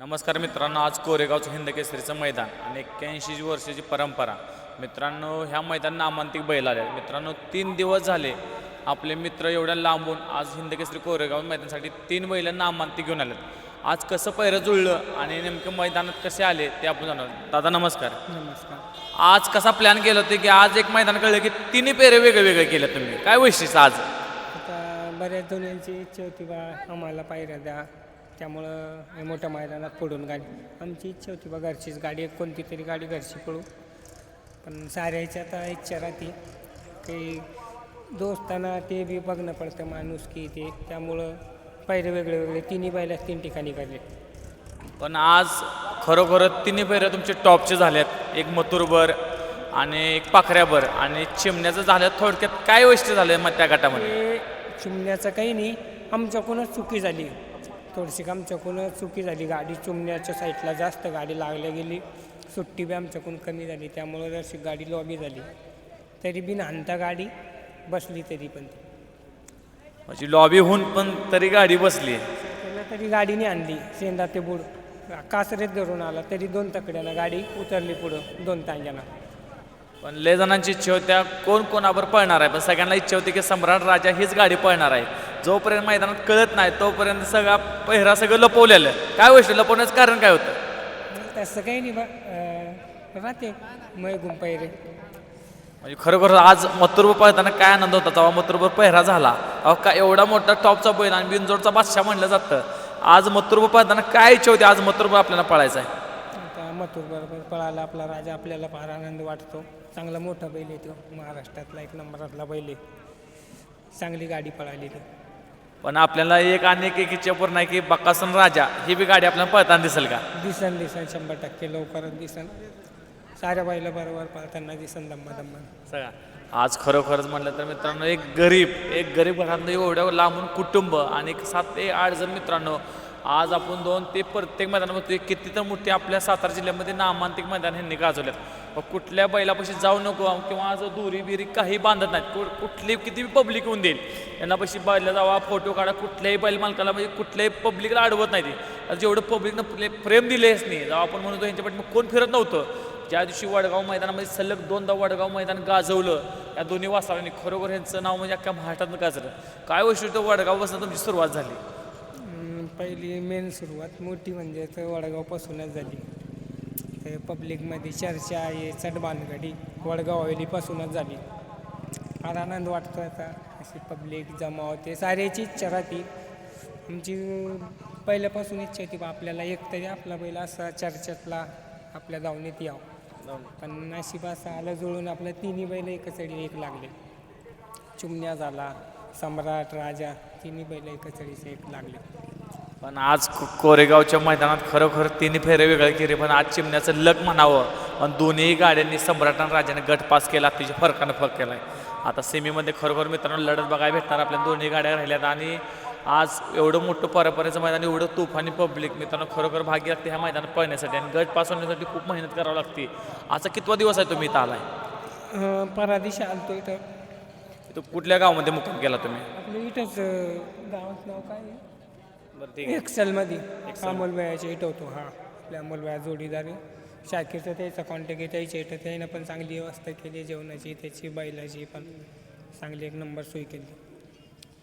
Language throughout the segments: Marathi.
नमस्कार मित्रांनो आज कोरेगावचं हिंद केसरीचं मैदान आणि एक्क्याऐंशी वर्षाची परंपरा. मित्रांनो ह्या मैदान नामांतिक बैल आले. मित्रांनो तीन दिवस झाले आपले मित्र एवढ्या लांबून आज हिंद केसरी कोरेगाव मैदानासाठी तीन बैल नामांतिक घेऊन आलेत. आज कसं पहिरं जुळलं आणि नेमकं मैदानात कसे आले ते आपण जाणून दादा नमस्कार. नमस्कार. आज कसा प्लॅन केलं होतं की आज एक मैदान कळलं की तिन्ही पेरे वेगळे वेगळे केले तुम्ही? काय वैशिष्ट्य आज? आता बऱ्याच जणांची इच्छा होती बा आम्हाला पायऱ्या द्या. त्यामुळं हे मोठ्या मैदानात पडून गाडी. आमची इच्छा होती बा घरचीच गाडी एक कोणती तरी गाडी घरची पडू पण साऱ्याची आता इच्छा राहते. की दोस्तांना ते बी बघणं पडतं माणूस की ते. त्यामुळं पायरे वेगळे वेगळे तिन्ही बैला तीन ठिकाणी काढले पण आज खरोखर तिन्ही फेऱ्या तुमचे टॉपचे झाल्यात. एक मथुरभर आणि एक पाखऱ्याभर. आणि चिमण्याचं झालं थोडक्यात काय वैशिष्ट्य झालं मग त्या गटामध्ये? चिमण्याचं काही नाही. आमच्याकडूनच चुकी झाली. थोडीशी आमच्याकडूनच चुकी झाली. गाडी चिमण्याच्या साईडला जास्त गाडी लागल्या गेली. सुट्टी बी आमच्याकडून कमी झाली. त्यामुळं जरशी गाडी लॉबी झाली तरी बी नानता गाडी बसली तरी पण म्हणजे लॉबी होऊन पण तरी गाडी बसली. त्याला तरी गाडीने आणली. सेंदा ते बुड. कासरेत धरून आला तरी दोन तकड्यानं गाडी उतरली पुढं दोन तांग्यानं. पण लय जणांची इच्छा होत्या कोण कोणावर पळणार आहे? पण सगळ्यांना इच्छा होती की सम्राट राजा हीच गाडी पळणार आहे. जोपर्यंत मैदानात कळत नाही तोपर्यंत सगळा पहिरा सगळं लपवलेलं काय वैशिष्ट्य? लपवण्याचं कारण काय होतं? तसं काही नाही बा. राहते गुंपायरे म्हणजे खरोखर आज मथुरभर पळताना काय आनंद होता? तेव्हा मथुरभर पहिरा झाला. अहो का एवढा मोठा टॉपचा बैल आणि बिनजोडचा बादशाह म्हणलं जातं. आज मथुरभर पळताना काय इच्छा होती? आज मथुरभर आपल्याला पळायचं आहे. बरोबर पळाला आपला राजा आपल्याला फार आनंद वाटतो. चांगला मोठा बैल आहे तो महाराष्ट्रातला एक नंबरातला बैल आहे. चांगली गाडी पळाली ती पण आपल्याला एक आणि एक इच्छा पूर्ण आहे की बक्कासन राजा ही बी गाडी आपल्याला पळताना दिसेल का? दिसन दिसन शंभर टक्के लवकरच दिसन. साऱ्या बैला बरोबर पळताना दिसन दम्मा दम्मा. सगळा. आज खरोखरच म्हटलं तर मित्रांनो एक गरीब एक गरीब घरातलं एवढं लांबून कुटुंब आणि एक सात ते आठ जण मित्रांनो आज आपण दोन ते प्रत्येक मैदान बघतोय किती तर मोठी आपल्या सातारा जिल्ह्यामध्ये नामांतिक मैदान ह्यांनी गाजवल्यात मग कुठल्या बैलापाशी जाऊ नको किंवा आज दुरी बिरी काही बांधत नाहीत. कु- कुठली किती पब्लिक होऊन देईल. यांना पशी बैला जावा फोटो काढा कुठल्याही बैल मालकाला म्हणजे कुठल्याही पब्लिकला अडवत नाही ते. जेवढं पब्लिकनं प्रेम दिलेच नाही जेव्हा आपण म्हणतो यांच्यापाठी मग कोण फिरत नव्हतं. ज्या दिवशी वडगाव मैदानामध्ये सलग दोनदा वडगाव मैदान गाजवलं या दोन्ही वासरांनी खरोखर यांचं नाव म्हणजे अख्ख्या महाराष्ट्रात गाजलं. काय वैशिष्ट्य वडगाव बसणं तुमची सुरुवात झाली. पहिली मेन सुरुवात मोठी म्हणजे तर वडगावपासूनच झाली. पब्लिकमध्ये चर्चा आहे चटबानगडी वडगाव हवेलीपासूनच झाली. फार आनंद वाटतो आता अशी पब्लिक जमा होते साऱ्याची इच्छा राहते. आमची पहिल्यापासून इच्छा होती बा आपल्याला एक तरी आपला बैल असा चर्चेतला आपल्या दावणीत यावं. पण नाशिब असा आलं जुळून आपल्या तिन्ही बैल एकचडी एक लागले. चुमण्या झाला सम्राट राजा तिन्ही बैल एकचडीचे एक लागले. पण आज कोरेगावच्या मैदानात खरोखर तिन्ही फेरे वेगळे केले पण आज चिमण्याचं लग म्हणावं. पण दोन्ही गाड्यांनी सम्राट आणि राजाने गट पास केला तिच्या फरकानं फरक केला आहे आता सेमीमध्ये खरोखर मित्रांनो लढत बघायला भेटणार आपल्या दोन्ही गाड्या राहिल्यात आणि आज एवढं मोठं परंपरेचं मैदान एवढं तुफानी पब्लिक मित्रांनो खरोखर भाग्य लागते ह्या मैदानात पळण्यासाठी आणि गट पास होण्यासाठी खूप मेहनत करावी लागते. आजचा कितवा दिवस आहे तुम्ही इथं आलाय? अं, परादिशी आलतो इथं. कुठल्या गावामध्ये मुक्काम केला तुम्ही? इथंच गावात नाव काय आहे? बरं ठीक आहे. एक्सेलमध्ये अमोलबायाच्या इथं होतो हा. आपल्या अमोलबाया जोडीदार. आहे. शाकीरचा त्याचा कॉन्टॅक्ट आहे त्याच्या इथं त्यानं पण चांगली व्यवस्था केली जेवणाची त्याची बैलाची पण चांगली एक नंबर सोय केली.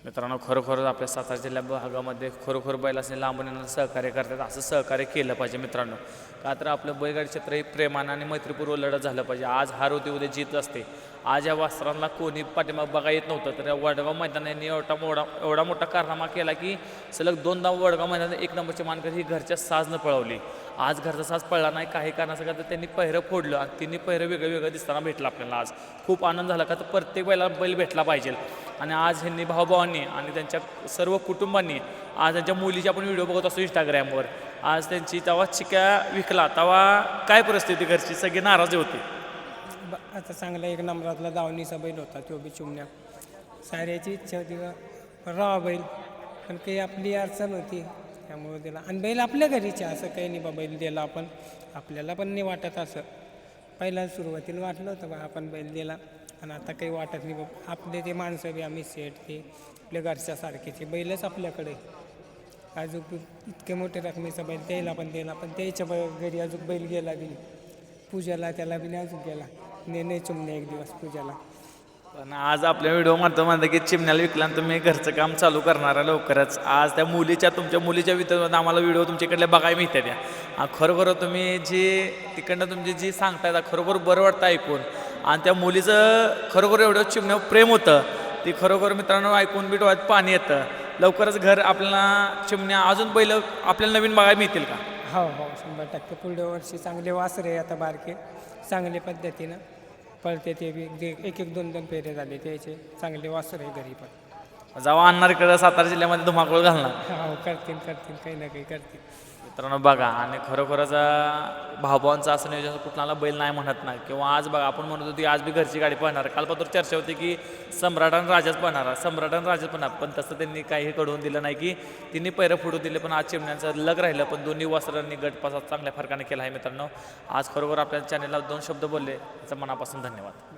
मित्रांनो खरोखर आपल्या सातारा जिल्ह्या भागामध्ये खरोखर बैलासने लांबून येणारं सहकार्य करतात असं सहकार्य केलं पाहिजे मित्रांनो. का तर आपलं बैलगाडी क्षेत्र हे प्रेमानं आणि मैत्रीपूर्व लढत झालं पाहिजे. आज हार होती उद्या जीत असते. आज या वास्त्रांना कोणी पाठिंबा बघा येत नव्हतं. तर या वडगाव मैदानाने एवढा मोठा एवढा मोठा कारनामा केला की सलग दोनदा वडगाव मैदानात एक नंबरची मानकर ही घरच्या साजनं पळवली. आज घरचा साज पळला नाही काही कारणासाठी तर त्यांनी पहिरं फोडलं आणि तिन्ही पहिरं वेगळं वेगळं दिसताना भेटलं आपल्याला आज. खूप आनंद झाला का तर प्रत्येक बैला बैल भेटला पाहिजे. आणि आज ह्यांनी भाऊभावांनी आणि त्यांच्या सर्व कुटुंबांनी आज त्यांच्या मुलीचे आपण व्हिडिओ बघत असतो इंस्टाग्रामवर आज त्यांची तेव्हा चिक्या विकला तेव्हा काय परिस्थिती घरची? सगळी नाराज होती. आता चांगला एक नंबरातला दावणीचा बैल होता तो बी चुमण्या. साऱ्याची इच्छा होती का? राहा बैल. पण काही आपली अडचण होती. त्यामुळे दिला आणि बैल आपल्या घरीचे असं काही नाही बा बैल दिला आपण. आपल्याला पण नाही वाटत असं. पहिला सुरुवातीला वाटलं होतं बा आपण बैल दिला. आणि आता काही वाटत नाही बाबा. आपले ते माणसं बी आम्ही सेट ते आपल्या घरच्यासारखेचे बैलच आपल्याकडे. अजून इतके मोठे रकमेचा बैल त्याला पण दिला. पण त्याच्या ब- घरी अजून बैल गेला बी पूजेला पूजाला त्याला बी नाही अजून गेला. ने नाही चुमणे एक दिवस पूजाला. पण आज आपल्या व्हिडिओ मारतो म्हणतं की चिमण्याला विकला तुम्ही घरचं काम चालू करणार लवकरच. आज त्या मुलीच्या तुमच्या मुलीच्या विरोधात आम्हाला व्हिडिओ तुमच्याकडले बघायला मिळतात त्या. खरोखर तुम्ही जी तिकडनं तुमची जी सांगताय खरोखर बरं वाटतं ऐकून. आणि त्या मुलीचं खरोखर एवढं चिमण्यावर प्रेम होतं. ती खरोखर मित्रांनो ऐकून बी डोळ्यात पाणी येतं. लवकरच घर आपल्याला चिमण्या अजून पहिलं आपल्याला नवीन बघायला मिळतील का? हो हो शंभर टक्के. पुढल्या वर्षी चांगले वासरे आता बारके. चांगल्या पद्धतीनं. पळते ते बी जे एक एक दोन दोन पेरे झाले. त्याचे चांगले वासरे घरी पण. जेव्हा आणणार इकडं सातारा जिल्ह्यामध्ये धुमाकूळ घालणार. हो करतील करतील. काही ना काही करतील. मित्रांनो बघा आणि खरोखरच अं, भाऊभावांचं असं नियोजन कुठला बैल नाही म्हणत नाही किंवा आज बघा आपण म्हणत होती आज बी घरची गाडी पाहणार काल पात्र चर्चा होती की सम्राट आणि राजाच पाहणार सम्राट आणि राजाच पाहणार पण तसं त्यांनी काही कळवून दिलं नाही की तिने पैरं फुटू दिले पण आज चिमण्यांचं लग राहिलं. पण दोन्ही वस्त्रांनी गटपासात चांगल्या फरकाने केला आहे मित्रांनो. आज खरोखर आपल्या चॅनलला दोन शब्द बोलले. त्याचा मनापासून धन्यवाद.